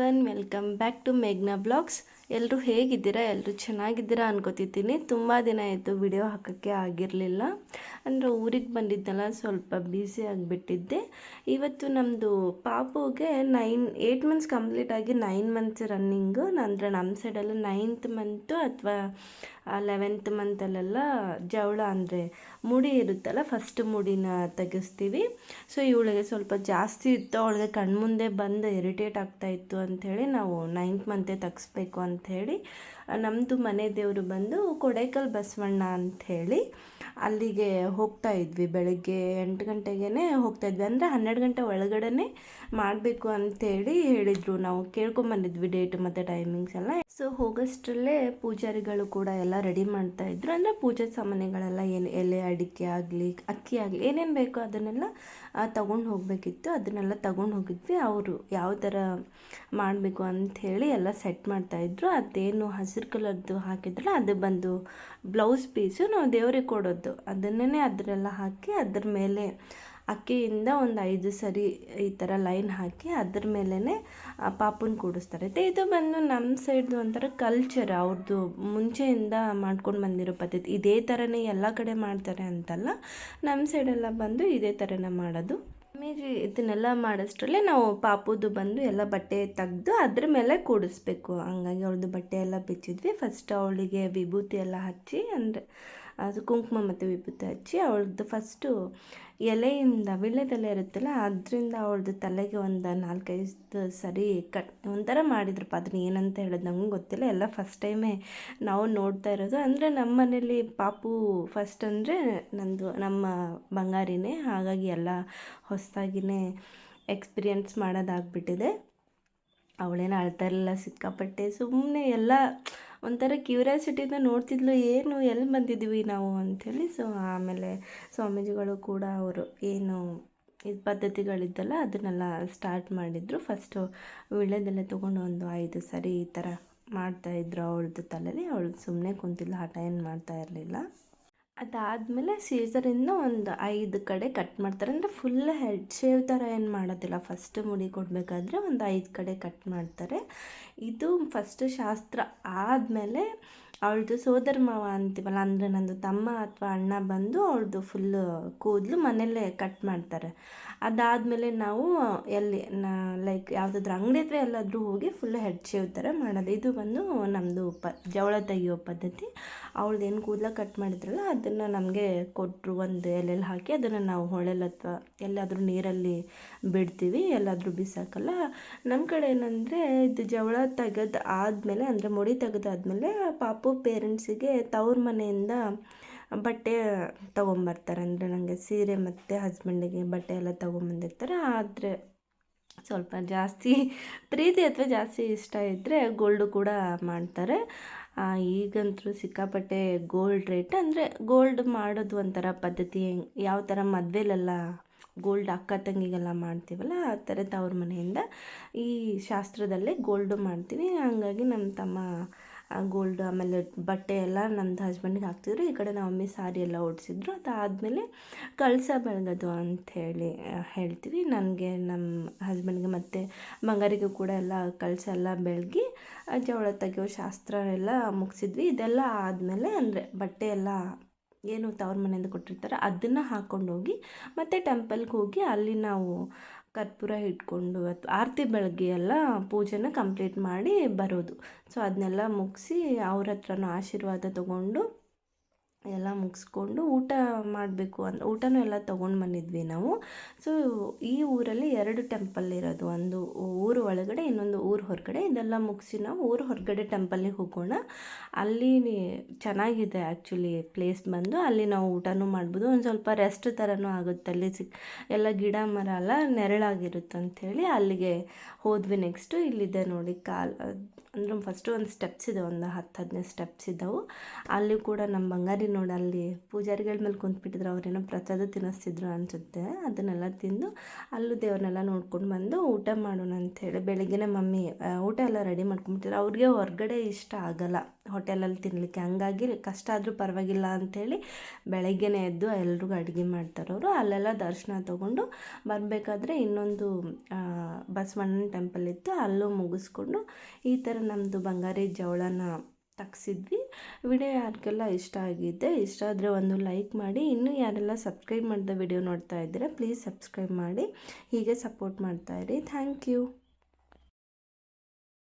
everyone welcome back to ಮೇಘ್ನಾ blogs ಎಲ್ಲರೂ ಹೇಗಿದ್ದೀರಾ? ಎಲ್ಲರೂ ಚೆನ್ನಾಗಿದ್ದೀರಾ ಅನ್ಕೋತಿದ್ದೀನಿ. ತುಂಬ ದಿನ ಆಯಿತು ವಿಡಿಯೋ ಹಾಕೋಕ್ಕೆ ಆಗಿರಲಿಲ್ಲ. ಅಂದರೆ ಊರಿಗೆ ಬಂದಿದ್ದೆಲ್ಲ ಸ್ವಲ್ಪ ಬ್ಯುಸಿ ಆಗಿಬಿಟ್ಟಿದ್ದೆ. ಇವತ್ತು ನಮ್ಮದು ಪಾಪುಗೆ ನೈನ್ ಏಯ್ಟ್ ಮಂತ್ಸ್ ಕಂಪ್ಲೀಟ್ ಆಗಿ ನೈನ್ ಮಂತ್ಸ್ ರನ್ನಿಂಗು ಅಂದರೆ ನಮ್ಮ ಸೈಡಲ್ಲಿ ನೈನ್ತ್ ಮಂತು ಅಥವಾ ಲೆವೆಂತ್ ಮಂತಲ್ಲೆಲ್ಲ ಜವಳ ಅಂದರೆ ಮುಡಿ ಇರುತ್ತಲ್ಲ ಫಸ್ಟ್ ಮುಡಿನ ತೆಗೆಸ್ತೀವಿ. ಸೊ ಇವಳಿಗೆ ಸ್ವಲ್ಪ ಜಾಸ್ತಿ ಇತ್ತು. ಅವಳಿಗೆ ಕಣ್ಮುಂದೆ ಬಂದು ಇರಿಟೇಟ್ ಆಗ್ತಾಯಿತ್ತು ಅಂಥೇಳಿ ನಾವು ನೈನ್ತ್ ಮಂತೆ ತೆಗಿಸ್ಬೇಕು ಅಂಥೇಳಿ ನಮ್ಮದು ಮನೆ ದೇವರು ಬಂದು ಕೊಡೈಕಲ್ ಬಸವಣ್ಣ ಅಂಥೇಳಿ ಅಲ್ಲಿಗೆ ಹೋಗ್ತಾ ಇದ್ವಿ. ಬೆಳಗ್ಗೆ ಎಂಟು ಗಂಟೆಗೇ ಹೋಗ್ತಾ ಇದ್ವಿ. ಅಂದರೆ ಹನ್ನೆರಡು ಗಂಟೆ ಒಳಗಡೆ ಮಾಡಬೇಕು ಅಂತೇಳಿ ಹೇಳಿದರು. ನಾವು ಕೇಳ್ಕೊಂಬಂದಿದ್ವಿ ಡೇಟ್ ಮತ್ತು ಟೈಮಿಂಗ್ಸ್ ಎಲ್ಲ. ಸೊ ಹೋಗೋಷ್ಟರಲ್ಲೇ ಪೂಜಾರಿಗಳು ಕೂಡ ಎಲ್ಲ ರೆಡಿ ಮಾಡ್ತಾ ಇದ್ರು. ಅಂದರೆ ಪೂಜೆ ಸಾಮಾನುಗಳೆಲ್ಲ ಏನು ಎಲೆ, ಅಡಿಕೆ ಆಗಲಿ, ಅಕ್ಕಿ ಆಗಲಿ, ಏನೇನು ಬೇಕೋ ಅದನ್ನೆಲ್ಲ ತಗೊಂಡು ಹೋಗಬೇಕಿತ್ತು. ಅದನ್ನೆಲ್ಲ ತಗೊಂಡು ಹೋಗಿದ್ವಿ. ಅವರು ಯಾವ ಥರ ಮಾಡಬೇಕು ಅಂಥೇಳಿ ಎಲ್ಲ ಸೆಟ್ ಮಾಡ್ತಾಯಿದ್ರು ಅದೇನು ಹಸಿರು ಕಲರ್ದು ಹಾಕಿದ್ರಲ್ಲ, ಅದು ಬಂದು ಬ್ಲೌಸ್ ಪೀಸು ನಾವು ದೇವ್ರಿಗೆ ಕೊಡೋದು. ಅದನ್ನೇ ಅದರೆಲ್ಲ ಹಾಕಿ ಅದ್ರ ಮೇಲೆ ಅಕ್ಕಿಯಿಂದ ಒಂದು ಐದು ಸರಿ ಈ ಥರ ಲೈನ್ ಹಾಕಿ ಅದ್ರ ಮೇಲೇ ಪಾಪುನ ಕೂಡಿಸ್ತಾರೆ. ಮತ್ತು ಇದು ಬಂದು ನಮ್ಮ ಸೈಡ್ದು ಒಂಥರ ಕಲ್ಚರ್ ಅವ್ರದ್ದು ಮುಂಚೆಯಿಂದ ಮಾಡ್ಕೊಂಡು ಬಂದಿರೋ ಪದ್ಧತಿ. ಇದೇ ಥರನೇ ಎಲ್ಲ ಕಡೆ ಮಾಡ್ತಾರೆ ಅಂತಲ್ಲ ನಮ್ಮ ಸೈಡೆಲ್ಲ ಬಂದು ಇದೇ ಥರನೇ ಮಾಡೋದು. ಆಮೇಲೆ ಇದನ್ನೆಲ್ಲ ಮಾಡೋಷ್ಟರಲ್ಲೇ ನಾವು ಪಾಪುದು ಬಂದು ಎಲ್ಲ ಬಟ್ಟೆ ತೆಗ್ದು ಅದ್ರ ಮೇಲೆ ಕೂಡಿಸ್ಬೇಕು. ಹಂಗಾಗಿ ಅವ್ರದ್ದು ಬಟ್ಟೆ ಎಲ್ಲ ಬಿಚ್ಚಿದ್ವಿ. ಫಸ್ಟ್ ಅವಳಿಗೆ ವಿಭೂತಿ ಎಲ್ಲ ಹಚ್ಚಿ ಅಂದರೆ ಅದು ಕುಂಕುಮ ಮತ್ತು ವಿಭೂತಿ ಹಚ್ಚಿ ಅವಳದ್ದು ಫಸ್ಟು ಎಲೆಯಿಂದ ವಿಳ್ಯದೆಲೆ ಇರುತ್ತಲ್ಲ, ಅದರಿಂದ ಅವಳದು ತಲೆಗೆ ಒಂದು ನಾಲ್ಕೈದು ಸರಿ ಕಟ್ ಒಂಥರ ಮಾಡಿದ್ರಪ್ಪ. ಅದನ್ನ ಏನಂತ ಹೇಳೋದು ನಮಗೂ ಗೊತ್ತಿಲ್ಲ. ಎಲ್ಲ ಫಸ್ಟ್ ಟೈಮೇ ನಾವು ನೋಡ್ತಾ ಇರೋದು. ಅಂದರೆ ನಮ್ಮ ಮನೇಲಿ ಪಾಪು ಫಸ್ಟ್ ಅಂದರೆ ನಂದು, ನಮ್ಮ ಬಂಗಾರಿನೇ. ಹಾಗಾಗಿ ಎಲ್ಲ ಹೊಸದಾಗಿನೇ ಎಕ್ಸ್ಪೀರಿಯೆನ್ಸ್ ಮಾಡೋದಾಗ್ಬಿಟ್ಟಿದೆ. ಅವಳೇನು ಅಳ್ತಾ ಇರಲಿಲ್ಲ, ಸಿಕ್ಕಾಪಟ್ಟೆ ಸುಮ್ಮನೆ ಎಲ್ಲ ಒಂಥರ ಕ್ಯೂರಿಯಾಸಿಟಿಯಿಂದ ನೋಡ್ತಿದ್ಲು, ಏನು, ಎಲ್ಲಿ ಬಂದಿದ್ದೀವಿ ನಾವು? ಅಂಥೇಳಿ ಸೊ, ಆಮೇಲೆ ಸ್ವಾಮೀಜಿಗಳು ಕೂಡ ಅವರು ಏನು ಇದು ಪದ್ಧತಿಗಳಿದ್ದಲ್ಲ, ಅದನ್ನೆಲ್ಲ ಸ್ಟಾರ್ಟ್ ಮಾಡಿದರು. ಫಸ್ಟು ವಿಳ್ಯದೆಲೆ ತೊಗೊಂಡು ಒಂದು ಐದು ಸರಿ ಈ ಥರ ಮಾಡ್ತಾಯಿದ್ರು ಅವಳದ್ದು ತಲೆಯಲ್ಲಿ ಅವಳು ಸುಮ್ಮನೆ ಕುಂತಿಲ್ಲ ಹಠ ಏನು ಮಾಡ್ತಾ ಇರಲಿಲ್ಲ. ಅದಾದಮೇಲೆ ಸೀಸರಿಂದ ಒಂದು ಐದು ಕಡೆ ಕಟ್ ಮಾಡ್ತಾರೆ. ಅಂದರೆ ಫುಲ್ ಹೆಡ್ ಶೇವ್ ಥರ ಏನು ಮಾಡೋದಿಲ್ಲ. ಫಸ್ಟ್ ಮುಡಿ ಕೊಡಬೇಕಾದ್ರೆ ಒಂದು ಐದು ಕಡೆ ಕಟ್ ಮಾಡ್ತಾರೆ. ಇದು ಫಸ್ಟ್ ಶಾಸ್ತ್ರ ಆದಮೇಲೆ ಅವಳದು ಸೋದರ ಮಾವ ಅಂತೀವಲ್ಲ, ಅಂದರೆ ನಂದು ತಮ್ಮ ಅಥವಾ ಅಣ್ಣ ಬಂದು ಅವಳದು ಫುಲ್ಲು ಕೂದಲು ಮನೆಯಲ್ಲೇ ಕಟ್ ಮಾಡ್ತಾರೆ. ಅದಾದಮೇಲೆ ನಾವು ಎಲ್ಲಿ, ನಾ ಲೈಕ್ ಯಾವುದಾದ್ರೂ ಅಂಗಡಿ ಹತ್ರ ಎಲ್ಲಾದರೂ ಹೋಗಿ ಫುಲ್ ಹೆಡ್ ಶೇವ್ ಥರ ಮಾಡೋದು. ಇದು ಬಂದು ನಮ್ಮದು ಪ ಜವಳ ತೆಗಿಯೋ ಪದ್ಧತಿ. ಅವಳದ್ದು ಏನು ಕೂದಲ ಕಟ್ ಮಾಡಿದ್ರಲ್ಲ, ಅದನ್ನು ನಮಗೆ ಕೊಟ್ಟರು ಒಂದು ಎಲೆಯಲ್ಲಿ ಹಾಕಿ ಅದನ್ನು ನಾವು ಹೊಳೆಲಿ ಅಥವಾ ಎಲ್ಲಾದರೂ ನೀರಲ್ಲಿ ಬಿಡ್ತೀವಿ, ಎಲ್ಲಾದರೂ ಬಿಸಾಕಲ್ಲ. ನಮ್ಮ ಕಡೆ ಏನಂದರೆ ಇದು ಜವಳ ತೆಗೆದು ಆದಮೇಲೆ, ಅಂದರೆ ಮುಡಿ ತೆಗೆದಾದ್ಮೇಲೆ ಪಾಪು ಪೇರೆಂಟ್ಸಿಗೆ ತವ್ರ ಮನೆಯಿಂದ ಬಟ್ಟೆ ತೊಗೊಂಬರ್ತಾರೆ. ಅಂದರೆ ನನಗೆ ಸೀರೆ ಮತ್ತು ಹಸ್ಬೆಂಡಿಗೆ ಬಟ್ಟೆ ಎಲ್ಲ ತೊಗೊಂಬಂದಿರ್ತಾರೆ. ಆದರೆ ಸ್ವಲ್ಪ ಜಾಸ್ತಿ ಪ್ರೀತಿ ಅಥವಾ ಜಾಸ್ತಿ ಇಷ್ಟ ಇದ್ದರೆ ಗೋಲ್ಡು ಕೂಡ ಮಾಡ್ತಾರೆ. ಈಗಂತೂ ಸಿಕ್ಕಾಪಟ್ಟೆ ಗೋಲ್ಡ್ ರೇಟ್ ಅಂದರೆ ಗೋಲ್ಡ್ ಮಾಡೋದು ಒಂಥರ ಪದ್ಧತಿ. ಯಾವ ಥರ ಮದುವೆಲೆಲ್ಲ ಗೋಲ್ಡ್ ಅಕ್ಕ ತಂಗಿಗೆಲ್ಲ ಮಾಡ್ತೀವಲ್ಲ, ಆ ಥರ ತವ್ರ ಮನೆಯಿಂದ ಈ ಶಾಸ್ತ್ರದಲ್ಲೇ ಗೋಲ್ಡು ಮಾಡ್ತೀವಿ. ಹಂಗಾಗಿ ನಮ್ಮ ತಮ್ಮ ಗೋಲ್ಡ್ ಆಮೇಲೆ ಬಟ್ಟೆ ಎಲ್ಲ ನಮ್ಮದು ಹಸ್ಬೆಂಡಿಗೆ ಹಾಕ್ತಿದ್ರು. ಈ ಕಡೆ ನಮ್ಮ ಮಮ್ಮಿ ಸಾರಿ ಎಲ್ಲ ಓಡಿಸಿದ್ರು ಅದಾದಮೇಲೆ ಕಳಸ ಬೆಳಗೋದು ಅಂಥೇಳಿ ಹೇಳ್ತೀವಿ. ನನಗೆ ನಮ್ಮ ಹಸ್ಬೆಂಡ್ಗೆ ಮತ್ತು ಬಂಗಾರಿಗೂ ಕೂಡ ಎಲ್ಲ ಕಳಸ ಎಲ್ಲ ಬೆಳಗಿ ಜವಳ ತೆಗೆಯೋ ಶಾಸ್ತ್ರ ಎಲ್ಲ ಮುಗಿಸಿದ್ವಿ. ಇದೆಲ್ಲ ಆದಮೇಲೆ ಅಂದರೆ ಬಟ್ಟೆ ಎಲ್ಲ ಏನು ತವ್ರ ಮನೆಯಿಂದ ಕೊಟ್ಟಿರ್ತಾರೆ ಅದನ್ನು ಹಾಕ್ಕೊಂಡೋಗಿ ಮತ್ತು ಟೆಂಪಲ್ಗೆ ಹೋಗಿ ಅಲ್ಲಿ ನಾವು ಕರ್ಪೂರ ಇಟ್ಕೊಂಡು ಅಥವಾ ಆರತಿ ಬೆಳಗ್ಗೆ ಎಲ್ಲ ಪೂಜೆನ ಕಂಪ್ಲೀಟ್ ಮಾಡಿ ಬರೋದು. ಸೊ ಅದನ್ನೆಲ್ಲ ಮುಗಿಸಿ ಅವ್ರ ಹತ್ರನೂ ಆಶೀರ್ವಾದ ತೊಗೊಂಡು ಎಲ್ಲ ಮುಗಿಸ್ಕೊಂಡು ಊಟ ಮಾಡಬೇಕು ಅಂತ, ಊಟನೂ ಎಲ್ಲ ತೊಗೊಂಡು ಬಂದಿದ್ವಿ ನಾವು. ಸೊ ಈ ಊರಲ್ಲಿ ಎರಡು ಟೆಂಪಲ್ ಇರೋದು, ಒಂದು ಊರು ಒಳಗಡೆ, ಇನ್ನೊಂದು ಊರು ಹೊರಗಡೆ. ಇದೆಲ್ಲ ಮುಗಿಸಿ ನಾವು ಊರು ಹೊರಗಡೆ ಟೆಂಪಲ್ಲಿಗೆ ಹೋಗೋಣ. ಅಲ್ಲಿ ಚೆನ್ನಾಗಿದೆ ಆ್ಯಕ್ಚುಲಿ ಪ್ಲೇಸ್ ಬಂದು. ಅಲ್ಲಿ ನಾವು ಊಟನೂ ಮಾಡ್ಬೋದು. ಒಂದು ಸ್ವಲ್ಪ ರೆಸ್ಟ್ ಥರನೂ ಆಗುತ್ತೆ. ಅಲ್ಲಿ ಸಿಕ್, ಎಲ್ಲ ಗಿಡ ಮರ ಎಲ್ಲ ನೆರಳಾಗಿರುತ್ತೆ ಅಂಥೇಳಿ ಅಲ್ಲಿಗೆ ಹೋದ್ವಿ ನೆಕ್ಸ್ಟು ಇಲ್ಲಿದೆ ನೋಡಿ ಕಾಲ್, ಅಂದ್ರೆ ಫಸ್ಟು ಒಂದು ಸ್ಟೆಪ್ಸ್ ಇದೆ, ಒಂದು ಹತ್ತು ಹದಿನೈದು ಸ್ಟೆಪ್ಸ್ ಇದ್ದಾವೆ ಅಲ್ಲಿ ಕೂಡ ನಮ್ಮ ಬಂಗಾರಿ ನೋಡಿ, ಅಲ್ಲಿ ಪೂಜಾರಿಗಳ ಮೇಲೆ ಕುಂತ್ಬಿಟ್ಟಿದ್ರು, ಅವರೇನೋ ಪ್ರಸಾದ ತಿನ್ನಿಸ್ತಿದ್ರು ಅನಿಸುತ್ತೆ. ಅದನ್ನೆಲ್ಲ ತಿಂದು ಅಲ್ಲೂ ದೇವ್ರನ್ನೆಲ್ಲ ನೋಡ್ಕೊಂಡು ಬಂದು ಊಟ ಮಾಡೋಣ ಅಂಥೇಳಿ ಬೆಳಗ್ಗೆನೇ ಮಮ್ಮಿ ಊಟ ಎಲ್ಲ ರೆಡಿ ಮಾಡ್ಕೊಂಬಿಟ್ಟಿದ್ರು. ಅವ್ರಿಗೆ ಹೊರ್ಗಡೆ ಇಷ್ಟ ಆಗಲ್ಲ ಹೋಟೆಲಲ್ಲಿ ತಿನ್ನಲಿಕ್ಕೆ ಹಂಗಾಗಿ ಕಷ್ಟ ಆದರೂ ಪರವಾಗಿಲ್ಲ ಅಂಥೇಳಿ ಬೆಳಗ್ಗೆನೇ ಎದ್ದು ಎಲ್ರಿಗೂ ಅಡುಗೆ ಮಾಡ್ತಾರವರು ಅಲ್ಲೆಲ್ಲ ದರ್ಶನ ತೊಗೊಂಡು ಬರಬೇಕಾದ್ರೆ ಇನ್ನೊಂದು ಬಸವಣ್ಣನ ಟೆಂಪಲ್ ಇತ್ತು. ಅಲ್ಲೂ ಮುಗಿಸ್ಕೊಂಡು ಈ ಥರ ನಮ್ಮದು ಬಂಗಾರಿ ಜವಳನ ತಗ್ಸಿದ್ವಿ. ವಿಡಿಯೋ ಯಾರಿಗೆಲ್ಲ ಇಷ್ಟ ಆಗಿದೆ ಇಷ್ಟ ಆದರೆ ಒಂದು ಲೈಕ್ ಮಾಡಿ. ಇನ್ನೂ ಯಾರೆಲ್ಲ ಸಬ್ಸ್ಕ್ರೈಬ್ ಮಾಡಿದ ವಿಡಿಯೋ ನೋಡ್ತಾ ಇದ್ದೀರಾ ಪ್ಲೀಸ್ ಸಬ್ಸ್ಕ್ರೈಬ್ ಮಾಡಿ. ಹೀಗೆ ಸಪೋರ್ಟ್ ಮಾಡ್ತಾಯಿರಿ ಥ್ಯಾಂಕ್ ಯು